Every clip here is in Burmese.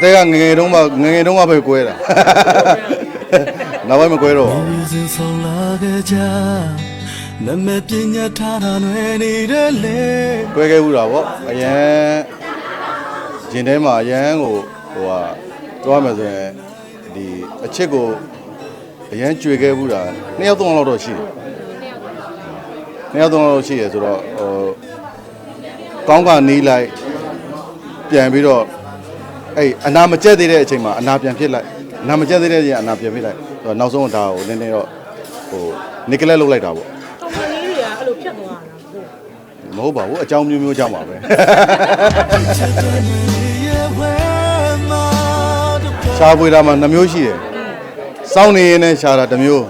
တဲကငယ်ငယ်တုန်းကငယ်ငယ်တုန်းကပဲကွဲတာနောက်ပိုင်းမကွဲတော့ဘူးမြစဉ်ဆောင်လာခဲ့ကြနမပညာထားတာနွယ်နေတဲ့လေကွဲခဲ့ဘူးတာဗောအရန်ဂျင်ထဲမှာအရန်ကိုဟိုဟာတွားမယ်ဆိုရင်ဒီအချစ်ကိုအရန်ကြွေခဲ့ဘူးတာနှစ်ယောက်သုံးယောက်လောက်တော့ရှိတယ်နှစ်ယောက်သုံးယောက်လောက်ရှိရဆိုတော့ဟိုကောင်းကနီးလိုက်ပြန်ပြီးတော့ အဲ့အနာမကျက်သေးတဲ့အချိန်မှာအနာပြန်ဖြစ်လိုက်အနာမကျက်သေးတဲ့အချိန်အနာပြန်ဖြစ်လိုက်ဆိုတော့နောက်ဆုံးဒါကိုနည်းနည်းတော့ဟိုနိကလက်လုတ်လိုက်တာဗောကောင်မလေးတွေကအဲ့လိုဖြတ်သွားတာဟုတ်မဟုတ်ပါဘူးအကြောင်းမျိုးမျိုးကြောင့်ပါပဲရဲ့ဝဲမှာရှားပွေတာမှာနှမျိုးရှိတယ်စောင်းနေရင်လည်းရှားတာတစ်မျိုး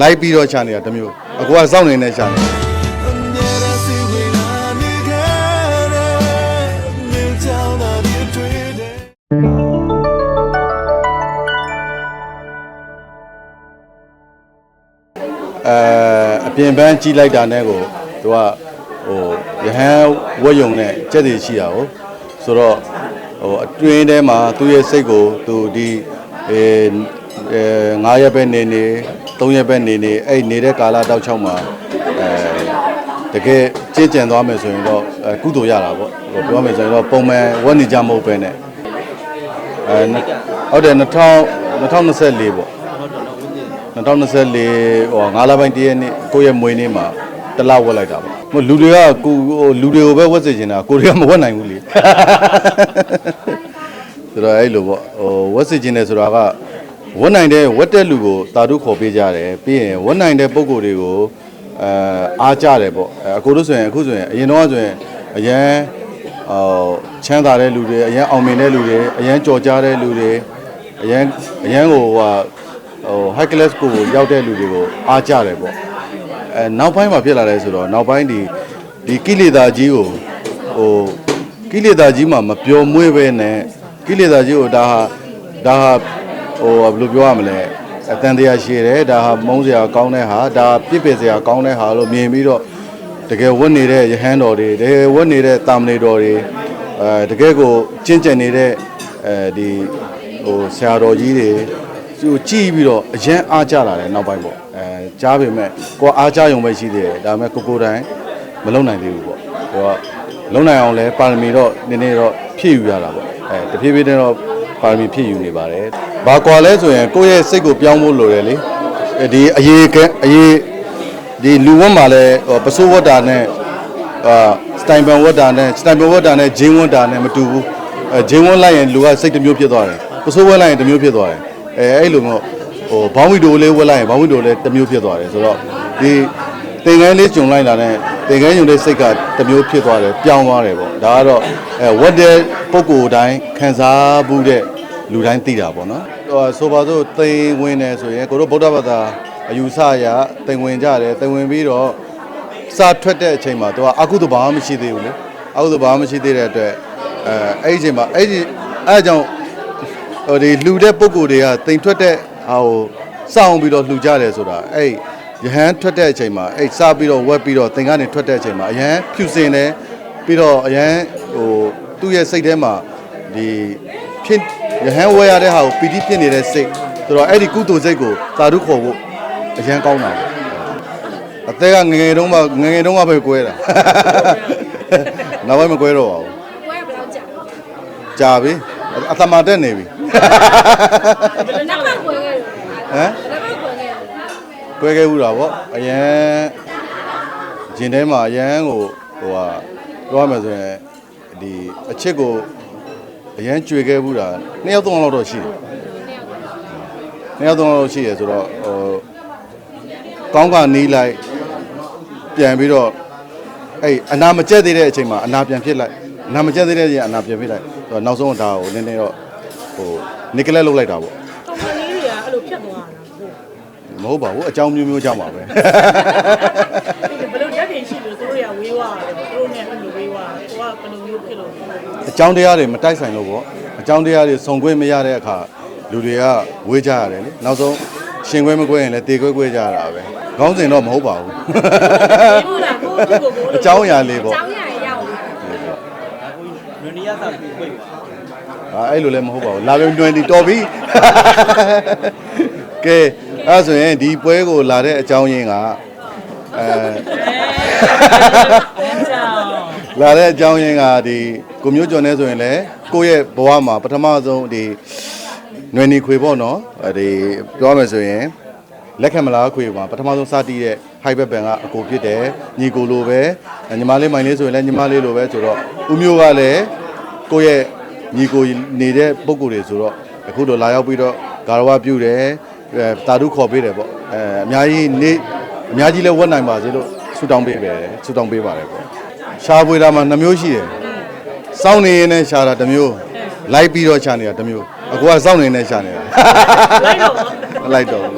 လိုက်ပြီးတော့ရှားနေတာတစ်မျိုးအခုကစောင်းနေနေရှားနေ အဲအပြင်ပန်းကြီးလိုက်တာနဲ့ကိုသူကဟိုရဟန်းဝက်ယုံနဲ့ကြက်တွေရှိတာကိုဆိုတော့ဟိုအတွင်းထဲမှာသူ့ရဲ့စိတ်ကိုသူဒီအဲအဲ9ရက်ပဲနေနေ3ရက်ပဲနေနေအဲ့နေတဲ့ကာလတောက်ချောက်မှာအဲတကယ်ကြည်ကြံသွားမယ်ဆိုရင်တော့အဲကုသိုလ်ရတာပေါ့ဟိုပြောမယ်ဆိုရင်တော့ပုံမှန်ဝက်နေကြမဟုတ်ပဲနဲ့အဲဟုတ်တယ်2000 2024ပေါ့ 2024ဟိုငါးလပိုင်းတည့်ရက်နေ့ကိုယ့်ရဲ့မွေးနေ့မှာတစ်လဝက်လိုက်တာပေါ့ဟိုလူတွေကကိုဟိုလူတွေကိုပဲဝက်စေချင်တာကိုတွေကမဝက်နိုင်ဘူးလေဆိုတော့အဲ့လိုပေါ့ဟိုဝက်စေချင်တယ်ဆိုတာကဝက်နိုင်တဲ့ဝက်တဲ့လူကိုတာတုခေါ်ပေးကြတယ်ပြီးရင်ဝက်နိုင်တဲ့ပုံကိုယ်တွေကိုအဲအားကြတယ်ပေါ့အဲအကိုတို့ဆိုရင်အခုဆိုရင်အရင်တော့ဆိုရင်အရန်ဟိုချမ်းသာတဲ့လူတွေအရန်အောင်မြင်တဲ့လူတွေအရန်ကြော်ကြားတဲ့လူတွေအရန်အရန်ကိုဟို ဟာဟို high class ကိုရောက်တဲ့လူတွေကိုအားကြတယ်ပေါ့အဲနောက်ပိုင်းမှာဖြစ်လာတယ်ဆိုတော့နောက်ပိုင်းဒီဒီကိလေသာကြီးကိုဟိုကိလေသာကြီးမှာမပျော်မွေ့ပဲနဲ့ကိလေသာကြီးကိုဒါဟာဒါဟာဟိုဘယ်လိုပြောရမလဲအတန်တရားရှိတယ်ဒါဟာမုန်းစရာကောင်းတဲ့ဟာဒါပြစ်ပယ်စရာကောင်းတဲ့ဟာလို့မြင်ပြီးတော့တကယ်ဝတ်နေတဲ့ယဟန်တော်တွေတကယ်ဝတ်နေတဲ့တာမဏေတော်တွေအဲတကယ်ကိုကျင့်ကြံနေတဲ့အဲဒီဟိုဆရာတော်ကြီးတွေ သူကြည့်ပြီးတော့အရန်အားကြလာတယ်နောက်ပိုင်းပေါ့အဲကြားပေမဲ့ကိုကအားကြရုံပဲရှိသေးတယ်ဒါပေမဲ့ကိုကိုယ်တိုင်မလုံနိုင်သေးဘူးပေါ့ကိုကလုံနိုင်အောင်လဲပါရမီတော့နည်းနည်းတော့ဖြည့်ယူရတာပေါ့အဲတဖြည်းဖြည်းနဲ့တော့ပါရမီဖြည့်ယူနေပါတယ်ဘာကွာလဲဆိုရင်ကိုယ့်ရဲ့စိတ်ကိုပြောင်းဖို့လိုတယ်လေအဲဒီအရေးကအရေးဒီလူဝတ်မှာလဲဟိုပစိုးဝတ်တာနဲ့အာစတိုင်ပန်ဝတ်တာနဲ့စတိုင်ပန်ဝတ်တာနဲ့ဂျင်းဝတ်တာနဲ့မတူဘူးအဲဂျင်းဝတ်လိုက်ရင်လူကစိတ်တစ်မျိုးဖြစ်သွားတယ်ပစိုးဝတ်လိုက်ရင်တစ်မျိုးဖြစ်သွားတယ် အဲအဲ့လိုမျိုးဟိုဘောင်းဝီတိုလေးဝက်လိုက်ရင်ဘောင်းဝီတိုလေးတစ်မျိုးဖြစ်သွားတယ်ဆိုတော့ဒီသင်္ကန်းလေးဂျုံလိုက်တာနဲ့သင်္ကန်းဂျုံလေးစိတ်ကတစ်မျိုးဖြစ်သွားတယ်ပြောင်းသွားတယ်ပေါ့ဒါကတော့အဲဝက်တဲ့ပုံကိုယ်တိုင်းခံစားမှုတဲ့လူတိုင်းသိတာပေါ့နော်ဟိုဆိုပါစို့သိင်ဝင်တယ်ဆိုရင်ကိုတို့ဗုဒ္ဓဘာသာအယူဆအရသိင်ဝင်ကြတယ်သိင်ဝင်ပြီးတော့စာထွက်တဲ့အချိန်မှာသူကအကုသိုလ်ဘာမှမရှိသေးဘူးလေအကုသိုလ်ဘာမှမရှိသေးတဲ့အတွက်အဲအဲ့ဒီအချိန်မှာအဲ့ဒီအဲ့ဒါကြောင့် ဟိုဒီလှူတဲ့ပုံကိုယ်တွေကတိမ်ထွက်တဲ့ဟာကိုစောင့်ပြီးတော့လှူကြတယ်ဆိုတာအဲ့ရဟန်းထွက်တဲ့အချိန်မှာအဲ့စပြီးတော့ဝက်ပြီးတော့တင်ကနေထွက်တဲ့အချိန်မှာအရန်ဖြူစင်တယ်ပြီးတော့အရန်ဟိုသူ့ရဲ့စိတ်ထဲမှာဒီဖြစ်ရဟန်းဝဲရတဲ့ဟာကိုပီတိဖြစ်နေတဲ့စိတ်ဆိုတော့အဲ့ဒီကုသိုလ်စိတ်ကိုသာဓုခေါ်ဖို့အရန်ကောင်းတာပေါ့အသက်ကငယ်ငယ်တုန်းကငယ်ငယ်တုန်းကပဲကွဲတာနောက်ပိုင်းမကွဲတော့ပါဘူးပွဲဘယ်လောက်ကြာကြာပြီ အသမတက်နေပြီဘယ်လိုနောက်ကပွဲခဲ့လဲဟမ်ဘယ်တော့ပွဲခဲ့လဲတွဲခဲ့ဘူးတာဗောအရန်ဂျင်ထဲမှာအရန်ကိုဟိုဟာပြောရမယ်ဆိုရင်ဒီအချစ်ကိုအရန်ကြွေခဲ့ဘူးတာနှစ်ယောက်သုံးယောက်လောက်တော့ရှိတယ်နှစ်ယောက်သုံးယောက်လောက်ရှိရဆိုတော့ဟိုကောင်းကနီးလိုက်ပြန်ပြီးတော့အဲ့အနာမကျက်သေးတဲ့အချိန်မှာအနာပြန်ဖြစ်လိုက်အ နာမကျက်သေးတဲ့အချိန်အနာပြန်ဖြစ်လိုက်ဆိုတော့နောက်ဆုံးဒါကိုနည်းနည်းတော့ဟိုနိကလက်လုတ်လိုက်တာဗောကောင်မလေးတွေကအဲ့လိုဖြတ်သွားတာဟုတ်မဟုတ်ပါဘူးအကြောင်းမျိုးမျိုးကြောင့်ပါပဲဘယ်လိုဓာတ်တွေရှိလို့သူတို့တွေကဝေးသွားတယ်သူတို့နဲ့အဲ့လိုဝေးသွားတယ်ကိုကဘယ်လိုမျိုးဖြစ်လို့အကြောင်းတရားတွေမတိုက်ဆိုင်လို့ပေါ့အကြောင်းတရားတွေစုံခွင့်မရတဲ့အခါလူတွေကဝေးကြရတယ်လေနောက်ဆုံးရှင်ခွဲမခွဲရင်လည်းတေခွဲခွဲကြရတာပဲခေါင်းစဉ်တော့မဟုတ်ပါဘူးဟုတ်လားကိုကိုကိုကိုအကြောင်းအရာလေးပေါ့အကြောင်းအရာ ရောက်လို့လွန်နီယာသာပြေးခွေပါအာအဲ့လိုလည်းမဟုတ်ပါဘူးလာပြန်တွင်တီတော်ပြီကဲအဲ့ဆိုရင်ဒီပွဲကိုလာတဲ့အကြောင်းရင်းကအဲကြောင်လာတဲ့အကြောင်းရင်းကဒီကိုမျိုးကျော်နေဆိုရင်လည်းကိုယ့်ရဲ့ဘဝမှာပထမဆုံးဒီຫນွေနေခွေပေါ့နော်အဲဒီပြောမယ်ဆိုရင်လက်ခံမလားခွေမှာပထမဆုံးစတည်တဲ့ high back band ကအကိုဖြစ်တယ်ညီကိုလိုပဲညီမလေးမိုင်လေးဆိုရင်လည်းညီမလေးလိုပဲဆိုတော့ဦးမျိုးကလည်း ကိုယ့်ရဲ့ညီကိုနေတဲ့ပုံကိုယ်တွေဆိုတော့အခုတော့လာရောက်ပြီးတော့ဂါရဝပြုတယ်အဲတာဓုခေါ်ပေးတယ်ပေါ့အဲအများကြီးနေအများကြီးလည်းဝတ်နိုင်ပါစေလို့ဆုတောင်းပေးပဲဆုတောင်းပေးပါတယ်ပေါ့ရှားပွေတာမှာနှမျိုးရှိတယ်စောင်းနေရင်လည်းရှားတာတစ်မျိုးလိုက်ပြီးတော့ရှားနေတာတစ်မျိုးအကူကစောင်းနေနေရှားနေတာလိုက်တော့မလိုက်တော့ဘူး